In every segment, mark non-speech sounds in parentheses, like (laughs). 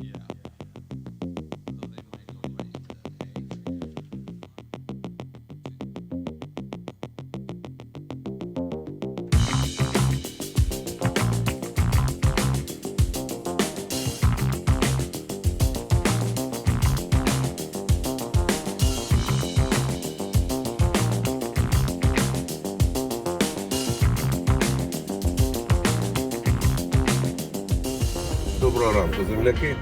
Yeah. Ранку, земляки.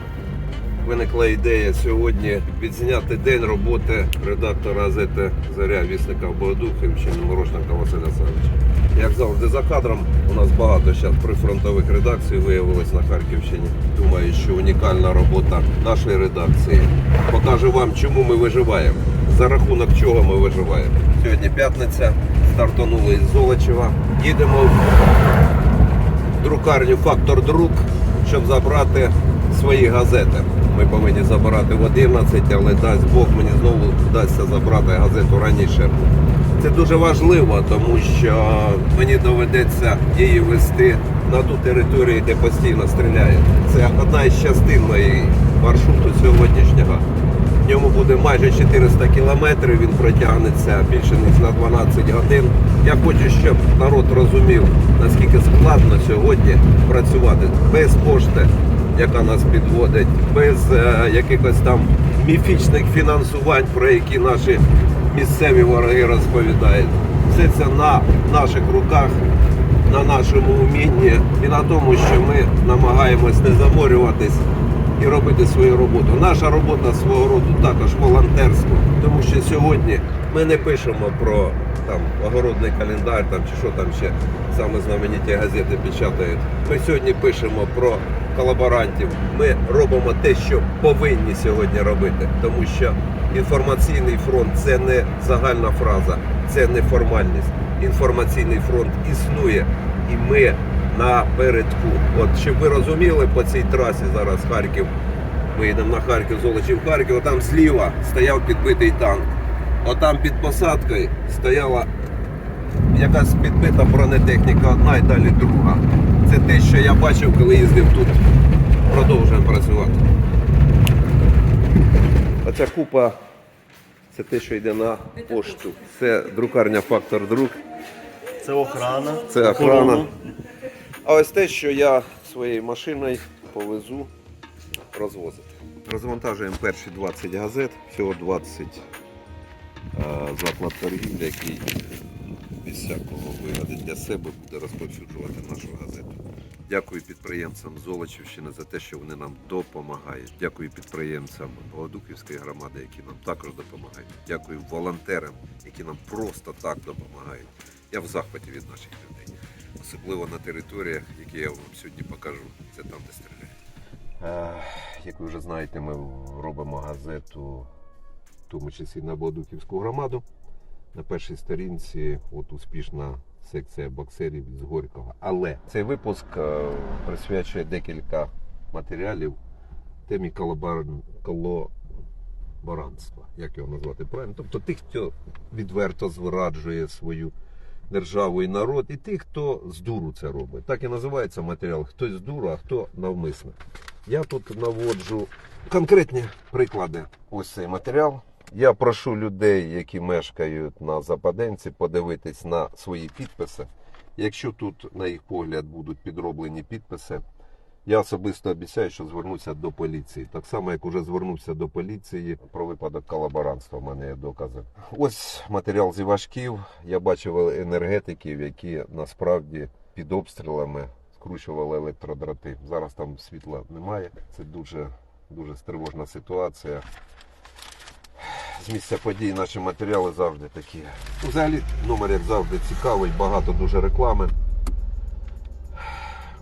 Виникла ідея сьогодні відзняти день роботи редактора газети Заря вісника Богодухівщини Морошника Василя Савича. Як завжди за кадром, у нас багато зараз прифронтових редакцій виявилось на Харківщині. Думаю, що унікальна робота нашої редакції покаже вам, чому ми виживаємо, за рахунок чого ми виживаємо. Сьогодні п'ятниця, стартанули із Золочева. Їдемо в друкарню Фактор Друк, щоб забрати свої газети. Ми повинні забирати в 11, але дасть Бог мені знову вдасться забрати газету раніше. Це дуже важливо, тому що мені доведеться її вести на ту територію, де постійно стріляють. Це одна із частин моєї маршруту сьогоднішнього. В ньому буде майже 400 кілометрів, він протягнеться більше ніж на 12 годин. Я хочу, щоб народ розумів, наскільки складно сьогодні працювати без пошти, яка нас підводить, без е, якихось там міфічних фінансувань, про які наші місцеві вороги розповідають. Все це на наших руках, на нашому вмінні і на тому, що ми намагаємось не заморюватись і робити свою роботу. Наша робота свого роду також волонтерська, тому що сьогодні ми не пишемо про там огородний календар там чи що там ще саме знамениті газети печатають. Ми сьогодні пишемо про колаборантів. Ми робимо те, що повинні сьогодні робити, тому що інформаційний фронт це не загальна фраза, це не формальність. Інформаційний фронт існує, і ми напередку. От щоб ви розуміли, по цій трасі зараз Харків. Ми йдемо на Харків, Золочів, Харків, отам зліва стояв підбитий танк. Отам під посадкою стояла якась підбита бронетехніка одна і далі друга. Це те, що я бачив, коли їздив тут. Продовжуємо працювати. Оця купа це те, що йде на пошту. Це друкарня Фактор Друк. Це охрана. Це охрана. А ось те, що я своєю машиною повезу розвозити. Розвантажуємо перші 20 газет, всього 20 е, заклад торгівлі, який без всякого вигоди для себе буде розповсюджувати нашу газету. Дякую підприємцям Золочівщини за те, що вони нам допомагають. Дякую підприємцям Богодухівської громади, які нам також допомагають. Дякую волонтерам, які нам просто так допомагають. Я в захваті від наших людей, особливо на територіях, які я вам сьогодні покажу. Це там, де стріляють. Як ви вже знаєте, ми робимо газету, тому числі на Богодухівську громаду. На першій сторінці от успішна секція боксерів з Горького. Але цей випуск е, присвячує декілька матеріалів темі колабор... колаборантства. Як його назвати правильно? Тобто тих, хто відверто зраджує свою державу і народ, і тих, хто з дуру це робить. Так і називається матеріал. Хтось з дуру, а хто навмисно. Я тут наводжу конкретні приклади. Ось цей матеріал. Я прошу людей, які мешкають на Западенці, подивитись на свої підписи. Якщо тут, на їх погляд, будуть підроблені підписи, я особисто обіцяю, що звернуся до поліції. Так само, як уже звернувся до поліції про випадок колаборантства. У мене є докази. Ось матеріал зі важків. Я бачив енергетиків, які насправді під обстрілами скручували електродрати. Зараз там світла немає. Це дуже дуже стривожна ситуація. З місця подій наші матеріали завжди такі. Взагалі номер, як завжди, цікавий, багато дуже реклами.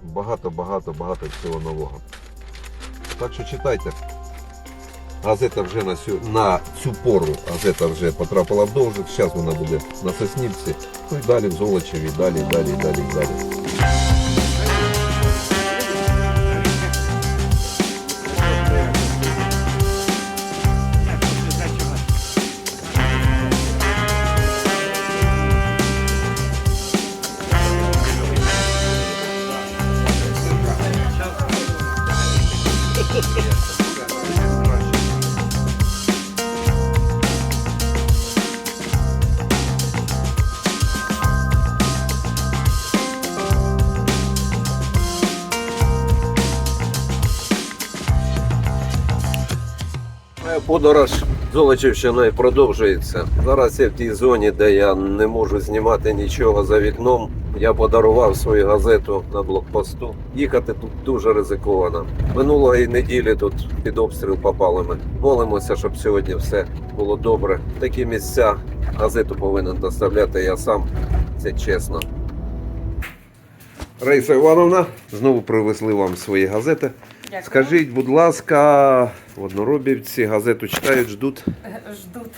Багато, багато, багато всього нового. Так що читайте. Газета вже на цю, на цю пору газета вже потрапила в довжик. Зараз вона буде на Соснівці. Ну і далі в Золочеві, далі, далі, далі, далі. Моя подорож Золочівщиною продовжується. Зараз я в тій зоні, де я не можу знімати нічого за вікном. Я подарував свою газету на блокпосту. Їхати тут дуже ризиковано. Минулої неділі тут під обстріл попали ми. Молимося, щоб сьогодні все було добре. Такі місця газету повинен доставляти я сам. Це чесно. Раїса Івановна, знову привезли вам свої газети. Дякую. Скажіть, будь ласка, в Одноробівці газету читають, ждуть. Ждуть.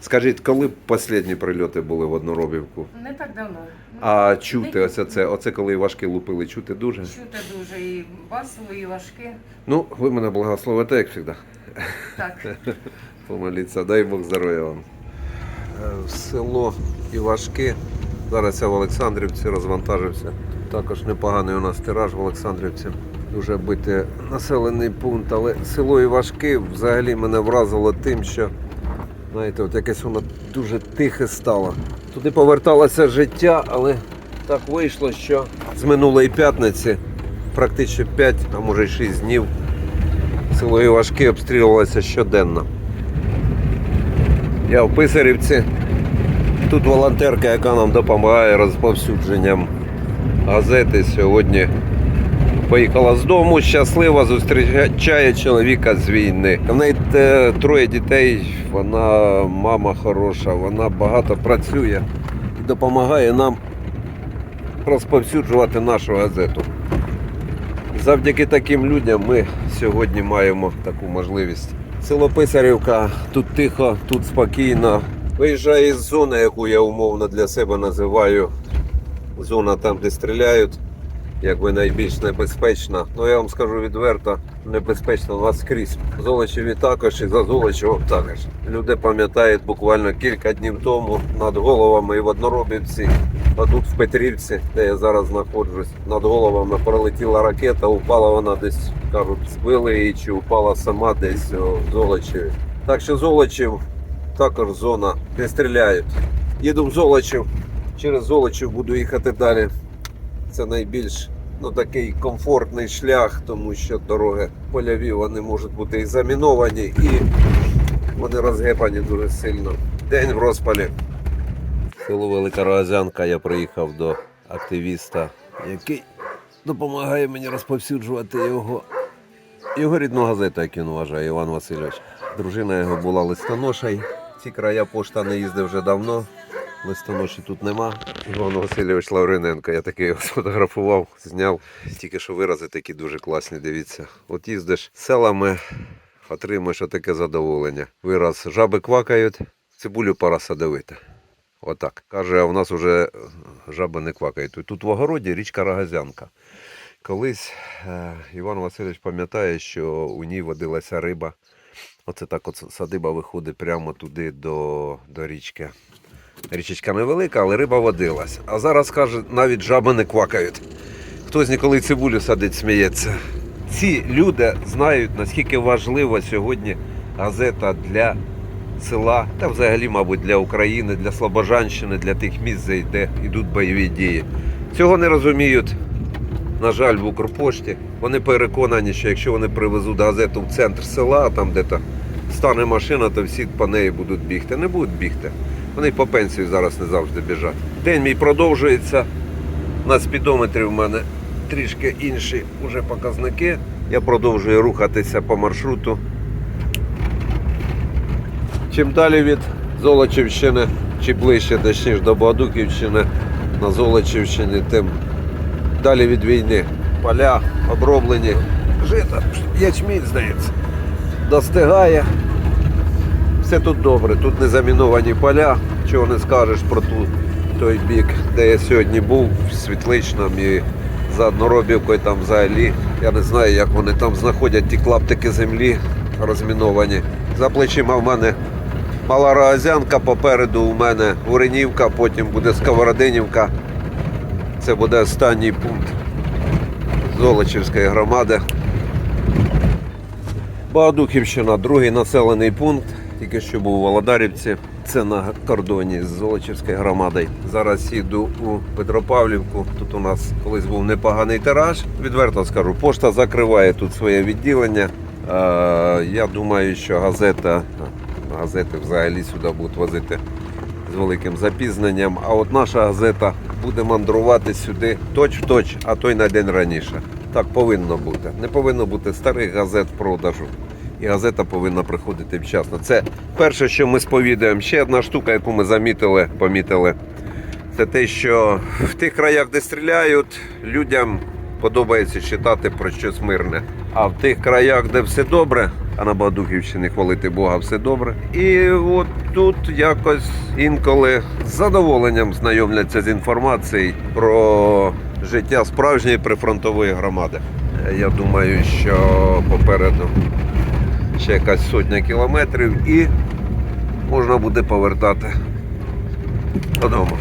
Скажіть, коли останні прильоти були в Одноробівку? Не так давно. А чути, оце це, оце коли важкі лупили, чути дуже. Чути дуже і басово, і важке. Ну, ви мене благословите, як завжди. Так. (laughs) Помоліться, дай Бог здоров'я вам. Е, В село Івашки. Зараз я в Олександрівці розвантажився. Також непоганий у нас тираж в Олександрівці. Дуже бити населений пункт, але село Івашки взагалі мене вразило тим, що знаєте, от якесь воно дуже тихе стало. Туди поверталося життя, але так вийшло, що з минулої п'ятниці практично 5, а може й 6 днів село Івашки обстрілювалося щоденно. Я в Писарівці. Тут волонтерка, яка нам допомагає розповсюдженням газети. Сьогодні поїхала з дому, щаслива, зустрічає чоловіка з війни. В неї троє дітей, вона мама хороша, вона багато працює і допомагає нам розповсюджувати нашу газету. Завдяки таким людям ми сьогодні маємо таку можливість. Село Писарівка, тут тихо, тут спокійно. Виїжджаю із зони, яку я умовно для себе називаю зона там, де стріляють, якби найбільш небезпечна. Ну я вам скажу відверто, небезпечно у вас скрізь. Золочеві також і за Золочевом також. Люди пам'ятають буквально кілька днів тому над головами і в Одноробівці, а тут в Петрівці, де я зараз знаходжусь, над головами пролетіла ракета, упала вона десь, кажуть, збили її чи упала сама десь в Золочеві. Так що Золочів також зона, де стріляють. Їду в Золочів, через Золочів буду їхати далі. Це найбільш ну, такий комфортний шлях, тому що дороги польові вони можуть бути і заміновані, і вони розгепані дуже сильно. День в розпалі. Село Велика Рогазянка я приїхав до активіста, який допомагає мені розповсюджувати його, його рідну газету, як він вважає, Іван Васильович. Дружина його була листоношей. Ці края пошта не їздив вже давно. Листоноші тут нема. Іван Васильович Лавриненко, я такий його (laughs) сфотографував, зняв. Тільки що вирази такі дуже класні, дивіться. От їздиш селами, отримаєш отаке задоволення. Вираз жаби квакають, цибулю пора садовити. Отак. Каже, а в нас вже жаби не квакають. Тут в огороді річка Рогазянка. Колись е, Іван Васильович пам'ятає, що у ній водилася риба. Оце так от садиба виходить прямо туди до, до річки. Річечка невелика, але риба водилась. А зараз каже, навіть жаби не квакають. Хтось ніколи цибулю садить, сміється. Ці люди знають, наскільки важлива сьогодні газета для села та взагалі, мабуть, для України, для Слобожанщини, для тих місць, де йдуть бойові дії. Цього не розуміють, на жаль, в Укрпошті. Вони переконані, що якщо вони привезуть газету в центр села, там де то стане машина, то всі по неї будуть бігти. Не будуть бігти. Вони по пенсію зараз не завжди біжать. День мій продовжується. На спідометрі в мене трішки інші вже показники. Я продовжую рухатися по маршруту. Чим далі від Золочівщини, чи ближче точніше до Богодуківщини на Золочівщині, тим далі від війни. Поля оброблені. Жита, ячмінь, здається, достигає. Все тут добре, тут не заміновані поля, чого не скажеш про ту, той бік, де я сьогодні був, в Світличному і за Одноробівкою там взагалі. Я не знаю, як вони там знаходять ті клаптики землі розміновані. За плечима в мене мала Рогазянка, попереду у мене Уренівка, потім буде Сковородинівка. Це буде останній пункт Золочівської громади. Богодухівщина, другий населений пункт. Тільки що був у Володарівці. Це на кордоні з Золочівською громадою. Зараз їду у Петропавлівку. Тут у нас колись був непоганий тираж. Відверто скажу, пошта закриває тут своє відділення. Я думаю, що газета, газети взагалі сюди будуть возити з великим запізненням. А от наша газета буде мандрувати сюди точ в точ, а то й на день раніше. Так повинно бути. Не повинно бути старих газет в продажу. І газета повинна приходити вчасно. Це перше, що ми сповідуємо. Ще одна штука, яку ми замітили, помітили. Це те, що в тих краях, де стріляють, людям подобається читати про щось мирне. А в тих краях, де все добре, а на Богодухівщині хвалити Бога, все добре. І от тут якось інколи з задоволенням знайомляться з інформацією про життя справжньої прифронтової громади. Я думаю, що попереду ще якась сотня кілометрів і можна буде повертати додому.